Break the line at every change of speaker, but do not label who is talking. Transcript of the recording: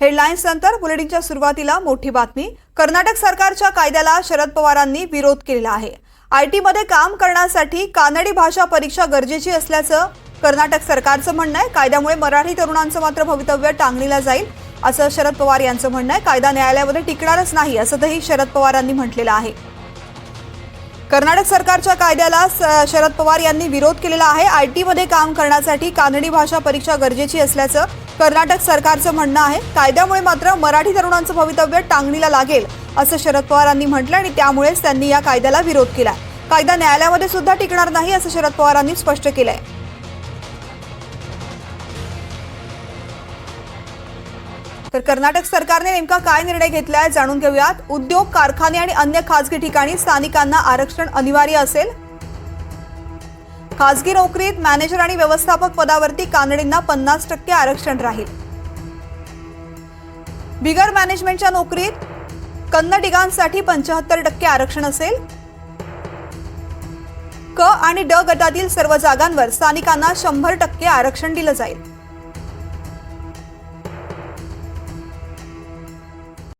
Headlines नंतर बुलेटिनच्या सुरुवातीला मोठी बातमी. कर्नाटक सरकारच्या कायद्याला शरद पवारांनी विरोध केलेला आहे. आय टीमध्ये काम करण्यासाठी कानडी भाषा परीक्षा गरजेची असल्याचं कर्नाटक सरकारचं म्हणणं आहे. कायद्यामुळे मराठी तरुणांचं मात्र भवितव्य टांगणीला जाईल असं शरद पवार यांचं म्हणणं आहे. कायदा न्यायालयामध्ये टिकणारच नाही असंही शरद पवारांनी म्हटलेलं आहे. कर्नाटक सरकारच्या कायद्याला स- शरद पवार यांनी विरोध केलेला आहे. आय टीमध्ये काम करण्यासाठी कानडी भाषा परीक्षा गरजेची असल्याचं कर्नाटक सरकारचं म्हणणं आहे. कायद्यामुळे मात्र मराठी तरुणांचं भवितव्य टांगणीला लागेल असं शरद पवारांनी म्हटलं आणि त्यामुळेच त्यांनी या कायद्याला विरोध केला कायदा न्यायालयामध्ये सुद्धा टिकणार नाही असं शरद पवारांनी स्पष्ट केलं आहे तर कर्नाटक सरकारने नेमका काय निर्णय घेतलाय जाणून घेऊयात. उद्योग कारखाने आणि अन्य खासगी ठिकाणी स्थानिकांना आरक्षण अनिवार्य असेल. खासगी नोकरीत मॅनेजर आणि व्यवस्थापक पदावरती कानडींना पन्नास टक्के आरक्षण राहील. बिगर मॅनेजमेंटच्या नोकरीत कन्नडिगांसाठी पंचाहत्तर टक्के आरक्षण असेल. क आणि ड गटातील सर्व जागांवर स्थानिकांना शंभर टक्के आरक्षण दिलं जाईल.